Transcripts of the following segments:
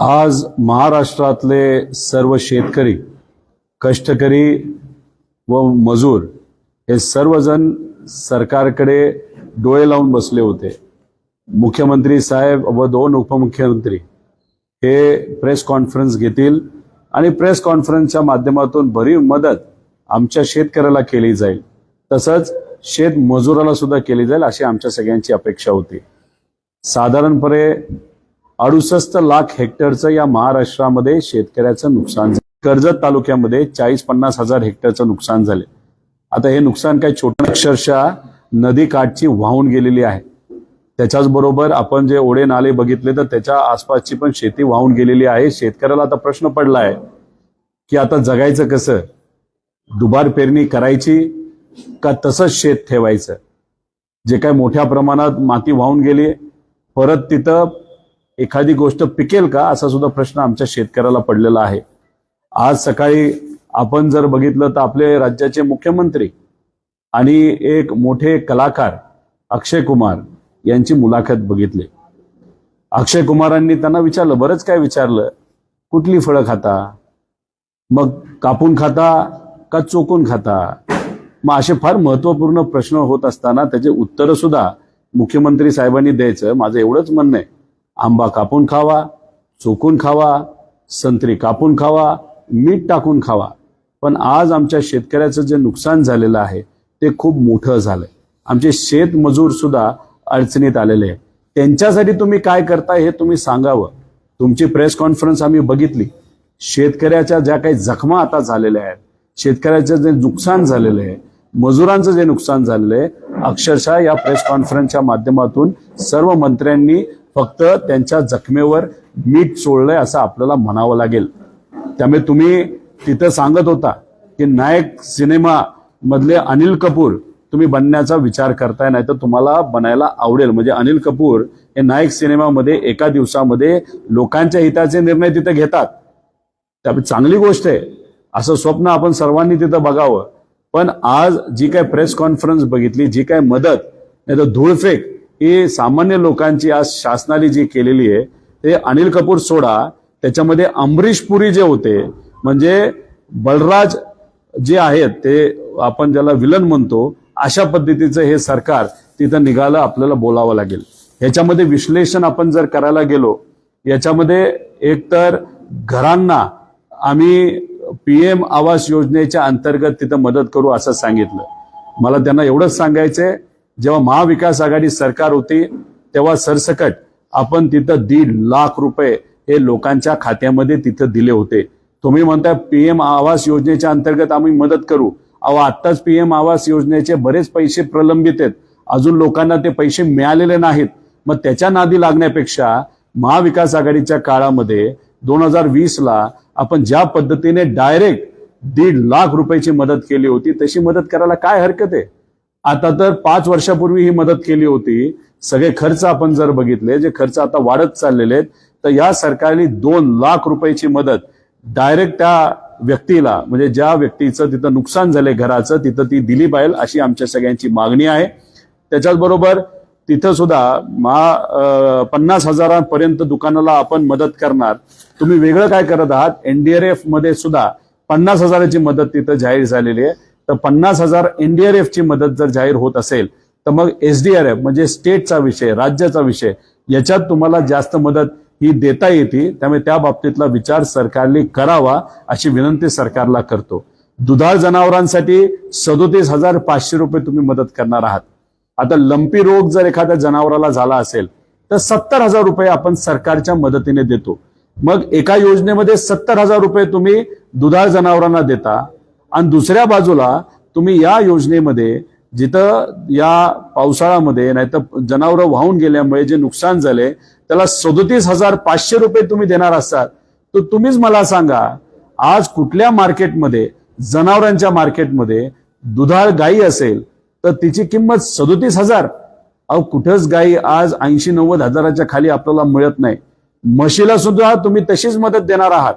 आज महाराष्ट्रातले सर्व शेतकरी कष्टकरी व मजूर हे सर्वजण सरकारकडे डोळे लावून बसले होते. मुख्यमंत्री साहेब व दोन उपमुख्यमंत्री हे प्रेस कॉन्फरन्स घेतील आणि प्रेस कॉन्फरन्सच्या माध्यमातून भरीव मदत आमच्या शेतकऱ्याला केली जाईल. तसंच शेत मजुराला सुद्धा केली जाईल अशी आमच्या सगळ्यांची अपेक्षा होती. साधारणपणे अडुसष्ट लाख हेक्टरचं या महाराष्ट्रामध्ये शेतकऱ्याचं नुकसान झालं. कर्जत तालुक्यामध्ये चाळीस पन्नास हजार हेक्टरचं नुकसान झाले. आता हे नुकसान काही छोटं अक्षरशः नदी काठची वाहून गेलेली आहे. त्याच्याच बरोबर आपण जे ओढे नाले बघितले तर त्याच्या आसपासची पण शेती वाहून गेलेली आहे. शेतकऱ्याला आता प्रश्न पडला आहे की आता जगायचं कसं? दुबार पेरणी करायची का तसंच शेत ठेवायचं? जे काही मोठ्या प्रमाणात माती वाहून गेली परत तिथं एखादी गोष्ट पिकेल का असा सुद्धा प्रश्न आमच्या शेतकऱ्याला पडलेला आहे. आज सकाळी आपण जर बघितलं तर आपले राज्याचे मुख्यमंत्री आणि एक मोठे कलाकार अक्षय कुमार यांची मुलाखत बघितली. अक्षय कुमारांनी त्यांना विचारलं बरंच काय विचारलं? कुठली फळं खाता? मग कापून खाता का चोकून खाता? मग असे फार महत्त्वपूर्ण प्रश्न होत असताना त्याचे उत्तरं सुद्धा मुख्यमंत्री साहेबांनी द्यायचं माझं एवढंच म्हणणं आहे. आंबा कापून खावा चोकून खावा संत्री कापून खावा मीठ टाकून खावा. पण आज आमच्या शेतकऱ्याचं जे नुकसान झालेलं आहे ते खूप मोठं झालंय. आमचे शेतमजूर सुद्धा अडचणीत आलेले आहे त्यांच्यासाठी तुम्ही काय करताय हे तुम्ही सांगावं. तुमची प्रेस कॉन्फरन्स आम्ही बघितली. शेतकऱ्याच्या ज्या काही जखमा आता झालेल्या आहेत शेतकऱ्याचं जे नुकसान झालेलं आहे मजुरांचं जे नुकसान झालेलं आहे अक्षरशः या प्रेस कॉन्फरन्सच्या माध्यमातून सर्व मंत्र्यांनी फक्त त्यांच्या जखमेवर मीठ चोळलंय असं आपल्याला म्हणावं लागेल. त्यामुळे तुम्ही तिथं सांगत होता की नायक सिनेमा मधले अनिल कपूर तुम्ही बनण्याचा विचार करताय नाही तर तुम्हाला बनायला आवडेल. म्हणजे अनिल कपूर हे नायक सिनेमामध्ये एका दिवसामध्ये लोकांच्या हिताचे निर्णय तिथे घेतात. त्यामुळे चांगली गोष्ट आहे. असं स्वप्न आपण सर्वांनी तिथं बघावं. पण आज जी काय प्रेस कॉन्फरन्स बघितली जी काय मदत नाही तर धूळफेक ही सामान्य लोकांची आज शासनाने जी केलेली आहे ते अनिल कपूर सोडा त्याच्यामध्ये अमरीश पुरी जे होते म्हणजे बलराज जे आहेत ते आपण ज्याला विलन म्हणतो अशा पद्धतीचं हे सरकार तिथं निघालं आपल्याला बोलावं लागेल. ह्याच्यामध्ये विश्लेषण आपण जर करायला गेलो याच्यामध्ये एकतर घरांना आम्ही पीएम आवास योजनेच्या अंतर्गत तिथं मदत करू असं सांगितलं. मला त्यांना एवढंच सांगायचंय जेव्हा महाविकास आघाडी सरकार होती तेव्हा सरसकट आपण तिथं दीड लाख रुपये हे लोकांच्या खात्यामध्ये तिथं दिले होते. तुम्ही म्हणताय पीएम आवास योजनेच्या अंतर्गत आम्ही मदत करू. अहो आत्ताच पीएम आवास योजनेचे बरेच पैसे प्रलंबित आहेत. अजून लोकांना ते पैसे मिळालेले नाहीत. मग त्याच्या नादी लागण्यापेक्षा महाविकास आघाडीच्या काळामध्ये दोन हजार वीसला आपण ज्या पद्धतीने डायरेक्ट दीड लाख रुपयाची मदत केली होती तशी मदत करायला काय हरकत आहे? आता तर पाच वर्षापूर्वी ही मदत केली होती. सगळे खर्च आपण जर बघितले जे खर्च आता वाढत चाललेले आहेत तर या सरकारने दोन लाख रुपयाची मदत डायरेक्ट त्या व्यक्तीला म्हणजे ज्या व्यक्तीचं तिथं नुकसान झालंय घराचं तिथं ती दिली पाहिजे अशी आमच्या सगळ्यांची मागणी आहे. त्याच्याचबरोबर तिथं सुद्धा मा पन्नास हजारांपर्यंत दुकानाला आपण मदत करणार. तुम्ही वेगळं काय करत आहात? एनडीआरएफमध्ये सुद्धा पन्नास हजाराची मदत तिथं जाहीर झालेली आहे. तर पन्नास हजार एनडीआरएफ ची मदत जर जाहीर होत असेल तर मग एसडीआरएफ म्हणजे स्टेटचा विषय राज्याचा विषय याच्यात तुम्हाला जास्त मदत ही देता येते. त्यामुळे त्या बाबतीतला विचार सरकारने करावा अशी विनंती सरकारला करतो. दुधाळ जनावरांसाठी सदोतीस हजार पाचशे रुपये तुम्ही मदत करणार आहात. आता लंपी रोग जर एखाद्या जनावराला झाला असेल तर सत्तर हजार रुपये आपण सरकारच्या मदतीने देतो. मग एका योजनेमध्ये सत्तर हजार रुपये तुम्ही दुधाळ जनावरांना देता आणि दुसऱ्या बाजूला तुम्ही या योजनेमध्ये जिथं या पावसाळ्यामध्ये नाहीतर जनावरं वाहून गेल्यामुळे जे नुकसान झाले त्याला सदोतीस हजार पाचशे रुपये तुम्ही देणार असाल तर तुम्हीच मला सांगा आज कुठल्या मार्केटमध्ये जनावरांच्या मार्केटमध्ये दुधाळ गाई असेल तर तिची किंमत सदोतीस हजार. अहो कुठंच गाई आज ऐंशी नव्वद हजाराच्या खाली आपल्याला मिळत नाही. म्हशीला सुद्धा तुम्ही तशीच मदत देणार आहात.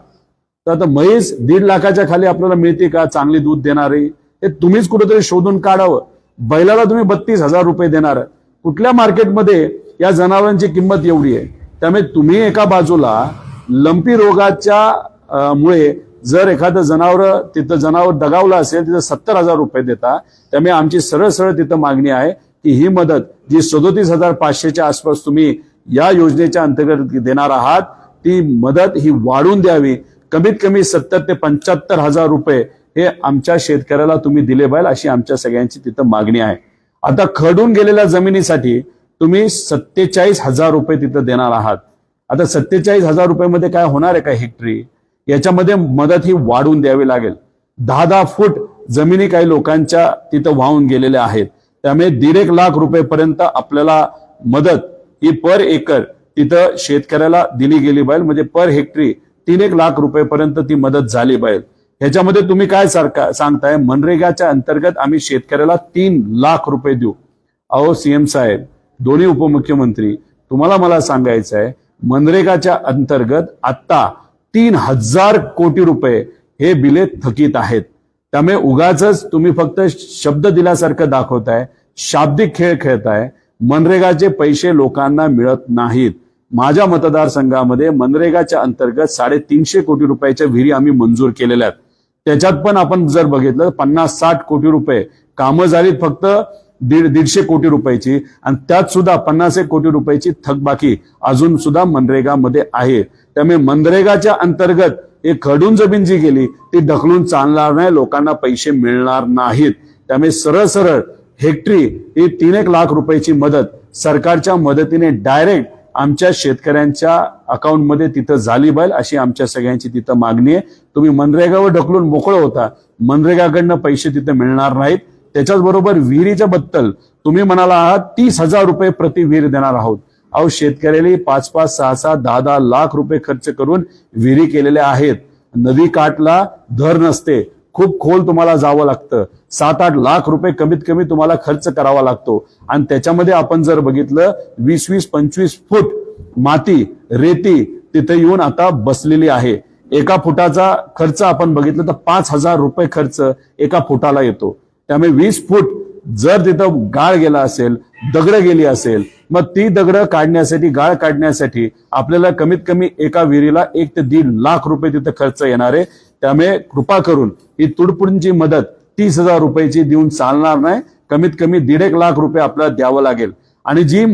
तर आता म्हैस दीड लाखाच्या खाली आपल्याला मिळते का? चांगली दूध देणारी. हे तुम्हीच कुठेतरी शोधून काढावं. बैलाला तुम्ही बत्तीस हजार रुपये देणार. कुठल्या मार्केटमध्ये या जनावरांची किंमत एवढी आहे? त्यामुळे तुम्ही एका बाजूला लंपी रोगाच्या मुळे जर एखादं जनावर तिथं जनावर दगावलं असेल तिथं सत्तर हजार रुपये देता त्यामुळे आमची सरळ सरळ तिथं मागणी आहे की ही मदत जी सदोतीस हजार पाचशेच्या आसपास तुम्ही या योजनेच्या अंतर्गत देणार आहात ती मदत ही वाढवून द्यावी. कमीत कमी सत्तर ते पंच्याहत्तर हजार रुपये हे आमच्या शेतकऱ्याला तुम्ही दिले पाहिजे अशी आमच्या सगळ्यांची तिथं मागणी आहे. आता खडून गेलेल्या जमिनीसाठी तुम्ही सत्तेचाळीस हजार रुपये तिथं देणार आहात. आता सत्तेचाळीस हजार रुपयामध्ये काय होणार आहे का हेक्टरी याच्यामध्ये मदत ही वाढवून द्यावी लागेल. दहा दहा फूट जमिनी काही लोकांच्या तिथं वाहून गेलेल्या आहेत. त्यामुळे दीड एक लाख रुपयेपर्यंत आपल्याला मदत ही पर एकर तिथं शेतकऱ्याला दिली गेली पाहिजे. म्हणजे पर हेक्टरी तीन एक लाख रुपयेपर्यंत ती मदत झाली पाहिजे. ह्याच्यामध्ये तुम्ही काय सारखा सांगताय? मनरेगाच्या अंतर्गत आम्ही शेतकऱ्याला तीन लाख रुपये देऊ. अहो सीएम साहेब दोन्ही उपमुख्यमंत्री तुम्हाला मला सांगायचं आहे मनरेगाच्या अंतर्गत आता तीन हजार कोटी रुपये हे बिले थकीत आहेत. त्यामुळे उगाच तुम्ही फक्त शब्द दिल्यासारखं दाखवताय शाब्दिक खेळ खेळताय मनरेगाचे पैसे लोकांना मिळत नाहीत. माझ्या मतदारसंघामध्ये मनरेगाच्या अंतर्गत साडेतीनशे कोटी रुपयाच्या विहिरी आम्ही मंजूर केलेल्या आहेत. त्याच्यात पण आपण जर बघितलं पन्नास साठ कोटी रुपये कामं झालीत फक्त दीड दीडशे कोटी रुपयाची आणि त्यात सुद्धा पन्नास एक कोटी रुपयाची थकबाकी अजून सुद्धा मनरेगामध्ये आहे. त्यामुळे मनरेगाच्या अंतर्गत हे खडून जमीन जी गेली ती ढकलून चालणार नाही लोकांना पैसे मिळणार नाहीत. त्यामुळे सरळ सरळ हेक्टरी ही तीन एक लाख रुपयाची मदत सरकारच्या मदतीने डायरेक्ट आमच्या शेतकऱ्यांच्या अकाउंटमध्ये तिथं झाली बैल अशी आमच्या सगळ्यांची तिथं मागणी आहे. तुम्ही मनरेगावर ढकलून मोकळं होता मनरेगाकडनं पैसे तिथं मिळणार नाहीत. त्याच्याच बरोबर विहिरीच्या बद्दल तुम्ही म्हणाला आहात तीस हजार रुपये प्रति विहीर देणार आहोत. अहो शेतकऱ्याने पाच पाच सहा सहा दहा दहा लाख रुपये खर्च करून विहिरी केलेल्या आहेत. नदी काठला धर नसते. खूप खोल तुम्हाला जावं लागतं. सात आठ लाख रुपये कमीत कमी तुम्हाला खर्च करावा लागतो. आणि त्याच्यामध्ये आपण जर बघितलं वीस वीस पंचवीस फूट माती रेती तिथे येऊन आता बसलेली आहे. एका फुटाचा खर्च आपण बघितलं तर पाच हजार रुपये खर्च एका फुटाला येतो. त्यामुळे वीस फूट जर तिथं गाळ गेला असेल दगड गेली असेल मग ती दगड काढण्यासाठी गाळ काढण्यासाठी आपल्याला कमीत कमी एका विहिरीला एक ते दीड लाख रुपये तिथं खर्च येणार आहे. त्यामुळे कृपा करून ही तुडपुडींची मदत तीस हजार रुपयाची देऊन चालणार नाही. कमीत कमी दीड एक लाख रुपये आपल्याला द्यावं लागेल. आणि जी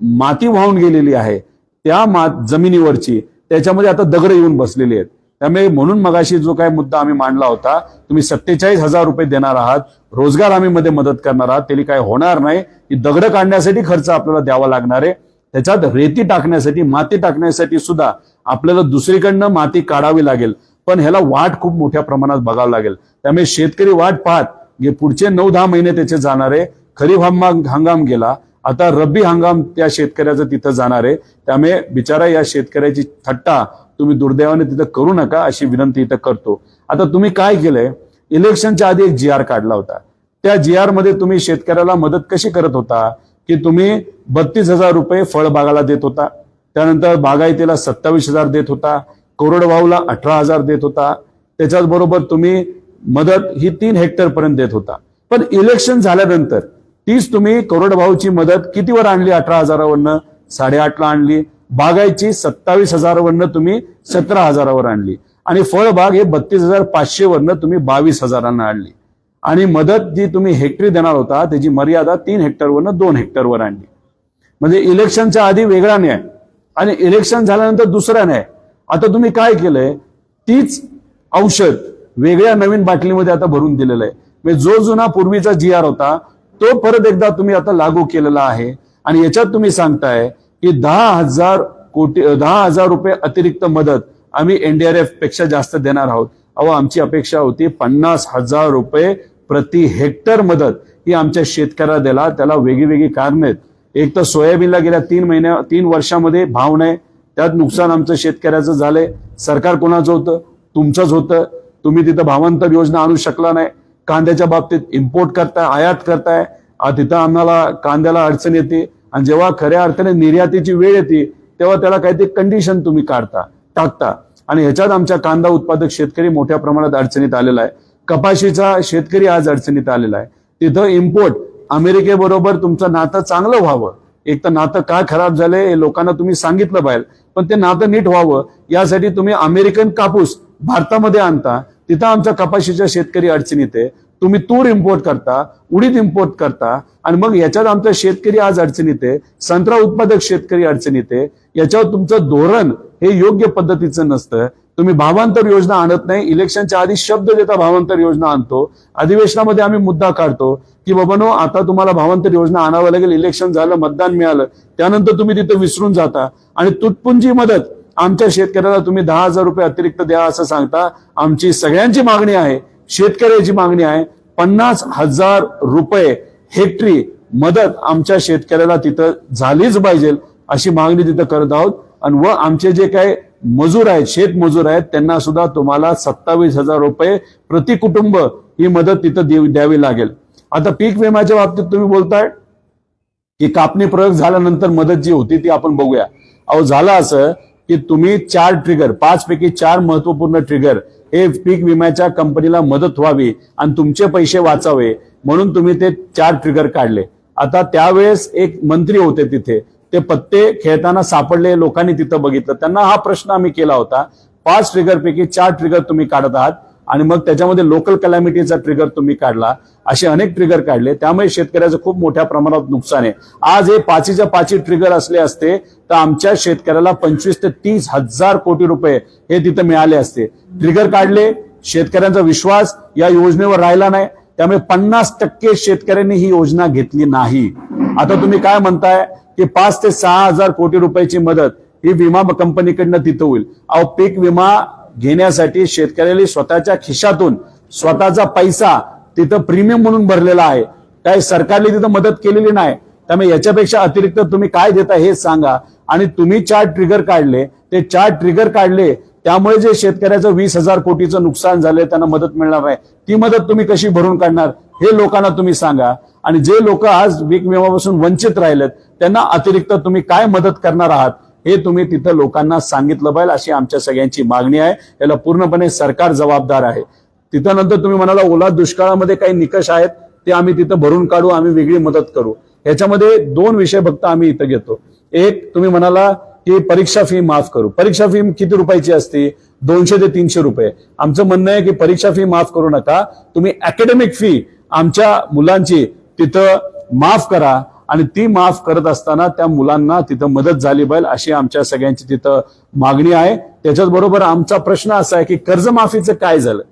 माती वाहून गेलेली आहे त्या मा जमिनीवरची त्याच्यामध्ये आता दगड येऊन बसलेली आहेत. त्यामुळे म्हणून मगाशी जो काय मुद्दा आम्ही मांडला होता तुम्ही सत्तेचाळीस हजार रुपये देणार आहात रोजगार हमी मध्ये मदत करणार आहात त्याला काय होणार नाही की दगड काढण्यासाठी खर्च आपल्याला द्यावा लागणार आहे. त्याच्यात रेती टाकण्यासाठी माती टाकण्यासाठी सुद्धा आपल्याला दुसरीकडनं माती काढावी लागेल. पण ह्याला वाट खूप मोठ्या प्रमाणात बघावं लागेल. त्यामुळे शेतकरी वाट पाहत पुढचे नऊ दहा महिने त्याचे जाणार आहे. खरीप हंगाम हंगाम गेला आता रब्बी हंगाम त्या शेतकऱ्याचं तिथं जाणार आहे. त्यामुळे बिचारा या शेतकऱ्याची थट्टा तुम्ही दुर्दैवाने तिथं करू नका अशी विनंती इथं करतो. आता तुम्ही काय केलंय? इलेक्शनच्या आधी एक जी आर काढला होता. त्या जी आरमध्ये तुम्ही शेतकऱ्याला मदत कशी करत होता? की तुम्ही बत्तीस हजार रुपये फळबागाला देत होता. त्यानंतर बागायतीला सत्तावीस हजार देत होता. कोरडवाहूला अठरा हजार देत होता. त्याच्याच बरोबर तुम्ही मदत ही तीन हेक्टर पर्यंत देत होता. पण इलेक्शन झाल्यानंतर तीच तुम्ही कोरडभाऊची मदत कितीवर आणली? अठरा हजारावरनं साडेआठला आणली. बागायची सत्तावीस हजारावरनं तुम्ही सतरा हजारावर आणली. आणि फळबाग हे बत्तीस हजार पाचशे वरनं तुम्ही बावीस हजारांना आणली. आणि मदत जी तुम्ही हेक्टरी देणार होता त्याची मर्यादा तीन हेक्टरवरनं दोन हेक्टरवर आणली. म्हणजे इलेक्शनच्या आधी वेगळा न्याय आणि इलेक्शन झाल्यानंतर दुसरा न्याय. आता तुम्ही काय केलंय? तीच औषध वेगळ्या नवीन बाटलीमध्ये आता भरून दिलेलं आहे. म्हणजे जो जुना पूर्वीचा जी आर होता तो परत एकदा तुम्ही आता लागू केलेला आहे. आणि याच्यात तुम्ही सांगताय की दहा हजार कोटी दहा हजार रुपये अतिरिक्त मदत आम्ही एनडीआरएफपेक्षा जास्त देणार आहोत. अहो आमची अपेक्षा होती पन्नास हजार रुपये प्रति हेक्टर मदत ही आमच्या शेतकऱ्याला दिला त्याला वेगळी वेगळी कारण आहेत. एक तर सोयाबीनला गेल्या तीन महिन्या तीन वर्षामध्ये भाव नाही. त्यात नुकसान आमचं शेतकऱ्याचं झालंय. सरकार कोणाचं होतं? तुमचंच होतं. तुम्ही तिथं भावांतर योजना आणू शकला नाही. कांद्याच्या बाबतीत इम्पोर्ट करताय आयात करताय. आ, तिथं आम्हाला कांद्याला अडचण येते. आणि जेव्हा खऱ्या अर्थाने निर्यातीची वेळ येते तेव्हा त्याला काहीतरी कंडिशन तुम्ही काढता टाकता. आणि ह्याच्यात आमच्या कांदा उत्पादक शेतकरी मोठ्या प्रमाणात अडचणीत आलेला आहे. कपाशीचा शेतकरी आज अडचणीत आलेला आहे. तिथं इम्पोर्ट अमेरिकेबरोबर तुमचं नातं चांगलं व्हावं. एक तर नातं का खराब झालंय हे लोकांना तुम्ही सांगितलं पाहिजे पण ते नातं नीट व्हावं. यासाठी तुम्ही अमेरिकन कापूस भारतामध्ये आणता. तिथं आमच्या कपाशीच्या शेतकरी अडचणीत आहे. तुम्ही तूर इम्पोर्ट करता उडीद इम्पोर्ट करता आणि मग याच्यात आमचा शेतकरी आज अडचणीत आहे संत्रा उत्पादक शेतकरी अडचणीत आहे याच्यावर तुमचं धोरण हे योग्य पद्धतीचं नसतं. तुम्ही भावांतर योजना आणत नाही इलेक्शनच्या आधी शब्द देता भावांतर योजना आणतो अधिवेशनामध्ये आम्ही मुद्दा काढतो की बाबानो आता तुम्हाला भावांतर योजना आणावं लागेल इलेक्शन झालं मतदान मिळालं त्यानंतर तुम्ही तिथं विसरून जाता. आणि तुटपुंजी मदत आमच्या शेतकऱ्याला तुम्ही दहा हजार रुपये अतिरिक्त द्या असं सांगता आमची सगळ्यांची मागणी आहे शेतकऱ्याची मागणी आहे. पन्नास हजार रुपये हेक्टरी मदत आमच्या शेतकऱ्याला तिथं झालीच पाहिजे अशी मागणी तिथं करत आहोत. आणि व आमचे जे काही मजूर आहेत शेतमजूर आहेत त्यांना सुद्धा तुम्हाला सत्तावीस हजार रुपये प्रति कुटुंब ही मदत तिथं देव- द्यावी लागेल. आता पीक विम्याच्या बाबतीत तुम्ही बोलताय की कापणी प्रयोग झाल्यानंतर मदत जी होती ती आपण बघूया. अहो झालं असं की तुम्ही चार ट्रिगर पाच पैकी चार महत्त्वपूर्ण ट्रिगर हे पीक विम्याच्या कंपनीला मदत व्हावी आणि तुमचे पैसे वाचावे. म्हणून तुम्ही ते चार ट्रिगर काढले. आता त्यावेळेस एक मंत्री होते तिथे. ते पत्ते खेळताना सापडले लोकांनी तिथं बघितलं. त्यांना हा प्रश्न आम्ही केला होता. पाच ट्रिगर पैकी चार ट्रिगर तुम्ही काढत आहात. आणि मग त्याच्यामध्ये लोकल कलॅमिटीचा ट्रिगर तुम्ही काढला. असे अनेक ट्रिगर काढले. त्यामुळे शेतकऱ्याचं खूप मोठ्या प्रमाणात नुकसान आहे. आज हे पाचीच्या पाची ट्रिगर असले असते तर आमच्या शेतकऱ्याला पंचवीस ते तीस हजार कोटी रुपये हे तिथं मिळाले असते. ट्रिगर काढले. शेतकऱ्यांचा विश्वास या योजनेवर राहिला नाही. त्यामुळे पन्नास टक्के शेतकऱ्यांनी ही योजना घेतली नाही. आता तुम्ही काय म्हणताय? की पाच ते सहा हजार कोटी रुपयाची मदत ही विमा कंपनीकडनं तिथं होईल. अहो पीक विमा घेण्यासाठी शेतकऱ्याला स्वतःच्या खिशातून स्वतःचा पैसा तिथं प्रीमियम म्हणून भरलेला आहे. काय सरकारने तिथं मदत केलेली नाही. त्यामुळे याच्यापेक्षा अतिरिक्त तुम्ही काय देता हे सांगा. आणि तुम्ही चार ट्रिगर काढले. ते चार ट्रिगर काढले त्यामुळे जे शेतकऱ्याचं वीस हजार कोटीचं नुकसान झालंय त्यांना मदत मिळणार नाही. ती मदत तुम्ही कशी भरून काढणार हे लोकांना तुम्ही सांगा. आणि जे लोक आज पीक विमापासून वंचित राहिलेत त्यांना अतिरिक्त तुम्ही काय मदत करणार आहात? हे तुम्ही तिथं लोकांना सांगितलं पाहिजे अशी आमच्या सगळ्यांची मागणी आहे. याला पूर्णपणे सरकार जबाबदार आहे. तिथं नंतर तुम्ही म्हणाला ओला दुष्काळामध्ये काही निकष आहेत ते आम्ही तिथं भरून काढू आम्ही वेगळी मदत करू. ह्याच्यामध्ये दोन विषय फक्त आम्ही इथं घेतो. एक तुम्ही म्हणाला की परीक्षा फी माफ करू. परीक्षा फी किती रुपयाची असते? दोनशे ते तीनशे रुपये. आमचं म्हणणं आहे की परीक्षा फी माफ करू नका. तुम्ही अकॅडमिक फी आमच्या मुलांची तिथं माफ करा. आणि ती माफ करत असताना त्या मुलांना तिथं मदत झाली पाहिजे अशी आमच्या सगळ्यांची तिथं मागणी आहे. त्याच्याच बरोबर आमचा प्रश्न असा आहे की कर्जमाफीचं काय झालं?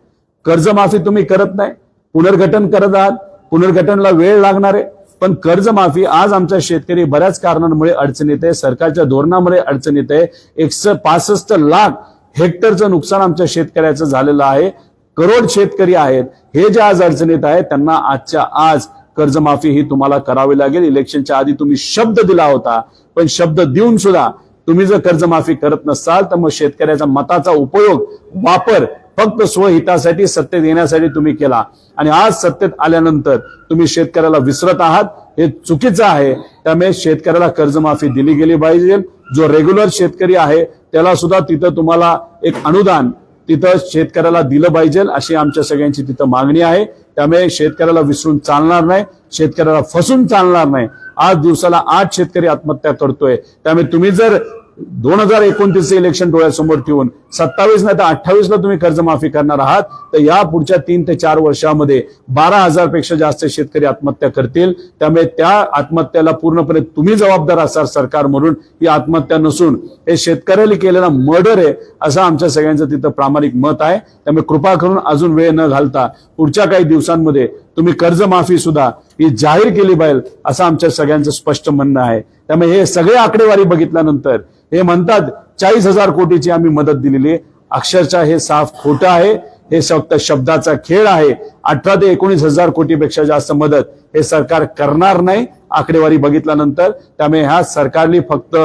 कर्जमाफी तुम्ही करत नाही पुनर्गठन करत आहात पुनर्गठनला वेळ लागणार आहे पण कर्जमाफी आज आमचा शेतकरी बऱ्याच कारणांमुळे अडचणीत आहे सरकारच्या धोरणामुळे अडचणीत आहे. एकशे पासष्ट लाख हेक्टरचं नुकसान आमच्या शेतकऱ्याचं झालेलं आहे करोड शेतकरी आहेत. हे जे आज अडचणीत आहेत त्यांना आजच्या आज कर्जमाफी ही तुम्हाला करावी लागेल. इलेक्शनच्या आधी तुम्ही शब्द दिला होता पण शब्द देऊन सुद्धा तुम्ही जर कर्जमाफी करत नसाल तर मग शेतकऱ्याचा मताचा उपयोग वापर फक्त स्वहितासाठी सत्तेत येण्यासाठी तुम्ही केला. आणि आज सत्तेत आल्यानंतर तुम्ही शेतकऱ्याला विसरत आहात. हे चुकीचं आहे. त्यामुळे शेतकऱ्याला कर्जमाफी दिली गेली पाहिजे. जो रेग्युलर शेतकरी आहे त्याला सुद्धा तिथं तुम्हाला एक अनुदान तिथं शेतकऱ्याला दिलं पाहिजे अशी आमच्या सगळ्यांची तिथं मागणी आहे. त्यामुळे शेतकऱ्याला विसरून चालणार नाही शेतकऱ्याला फसून चालणार नाही. आज दिवसाला आठ शेतकरी आत्महत्या करतोय. त्यामुळे तुम्ही जर दोन हजार एकोणतीसचे इलेक्शन डोळ्यासमोर ठेवून सत्तावीस नाही तर अठ्ठावीसला तुम्ही कर्जमाफी करणार आहात तर या पुढच्या तीन ते चार वर्षामध्ये बारा हजारपेक्षा जास्त शेतकरी आत्महत्या करतील. त्यामुळे त्या आत्महत्याला पूर्णपणे तुम्ही जबाबदार असाल सरकार म्हणून ही आत्महत्या नसून हे शेतकऱ्याला केलेला मर्डर आहे असं आमच्या सगळ्यांचं तिथं प्रामाणिक मत आहे. त्यामुळे कृपा करून अजून वेळ न घालता पुढच्या काही दिवसांमध्ये तुम्ही कर्जमाफी सुद्धा ही जाहीर केली पाहिजे असं आमच्या सगळ्यांचं स्पष्ट म्हणणं आहे. त्यामुळे हे सगळे आकडेवारी बघितल्यानंतर हे म्हणतात चाळीस हजार कोटीची आम्ही मदत दिलेली आहे. अक्षरशः हे साफ खोटं आहे. हे फक्त शब्दाचा खेळ आहे. अठरा ते एकोणीस हजार कोटीपेक्षा जास्त मदत हे सरकार करणार नाही आकडेवारी बघितल्यानंतर. त्यामुळे ह्या सरकारने फक्त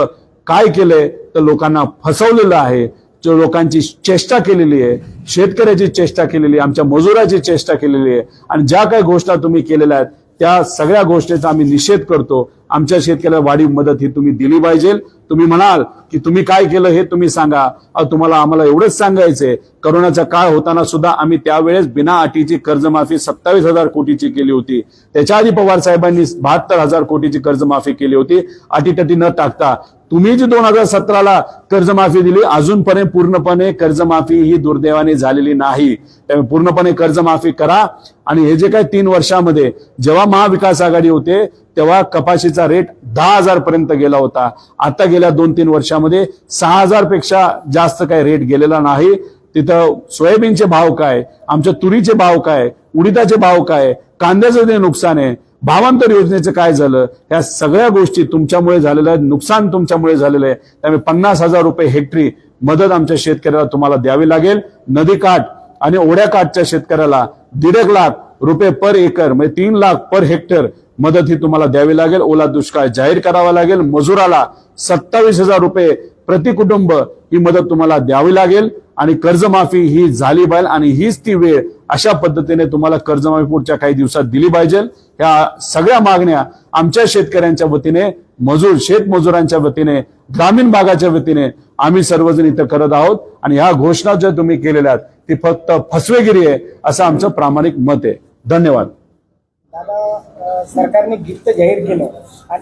काय केलंय तर लोकांना फसवलेलं आहे. लोकांची चेष्टा केलेली आहे शेतकऱ्याची चेष्टा केलेली आहे आमच्या मजुराची चेष्टा केलेली आहे आणि ज्या काही घोषणा तुम्ही केलेल्या आहेत त्या सगळ्या गोष्टीचा आम्ही निषेध करतो. आमच्या शेतकऱ्याला वाढीव मदत ही तुम्ही दिली पाहिजे. तुम्ही म्हणाल की तुम्ही काय केलं हे तुम्ही सांगा. तुम्हाला आम्हाला एवढंच सांगायचंय. करोनाचा काळ होताना सुद्धा आम्ही त्यावेळेस बिना अटीची कर्जमाफी सत्तावीस हजार कोटीची केली होती. त्याच्या आधी पवार साहेबांनी बहात्तर हजार कोटीची कर्जमाफी केली होती. अटीतटी न टाकता तुम्ही जी दोन हजार सतराला कर्जमाफी दिली अजूनपर्यंत पूर्णपणे कर्जमाफी ही दुर्दैवाने झालेली नाही. त्यामुळे पूर्णपणे कर्जमाफी करा. आणि हे जे काही तीन वर्षामध्ये जेव्हा महाविकास आघाडी होते तेव्हा कपाशीचा रेट दहा हजार पर्यंत गेला होता. आता गेल्या दोन तीन वर्षामध्ये सहा हजारपेक्षा जास्त काही रेट गेलेला नाही. तिथं सोयाबीनचे भाव काय? आमच्या तुरीचे भाव काय? उडीदाचे भाव काय? कांद्याचं जे नुकसान आहे भावांतर योजनेचं काय झालं? या सगळ्या गोष्टी तुमच्यामुळे झालेलं आहे नुकसान तुमच्यामुळे झालेलं आहे. त्यामुळे पन्नास हजार रुपये हेक्टरी मदत आमच्या शेतकऱ्याला तुम्हाला द्यावी लागेल. नदीकाठ आणि ओढ्याकाठच्या शेतकऱ्याला दीड लाख रुपये पर एकर म्हणजे तीन लाख पर हेक्टर मदत ही तुम्हाला द्यावी लागेल. ओला दुष्काळ जाहीर करावा लागेल. मजुराला सत्तावीस हजार रुपये प्रति कुटुंब ही मदत तुम्हाला द्यावी लागेल. आणि कर्जमाफी ही झाली पाहिजे आणि हीच ती वेळ अशा पद्धतीने तुम्हाला कर्जमाफी पुढच्या काही दिवसात दिली पाहिजे. ह्या सगळ्या मागण्या आमच्या शेतकऱ्यांच्या वतीने मजूर शेतमजुरांच्या वतीने ग्रामीण भागाच्या वतीने आम्ही सर्वजण इथं करत आहोत. आणि ह्या घोषणा ज्या तुम्ही केलेल्या आहेत ती फक्त फसवेगिरी आहे असं आमचं प्रामाणिक मत आहे. धन्यवाद. दादा सरकारने गिफ्ट जाहीर केलं. आणि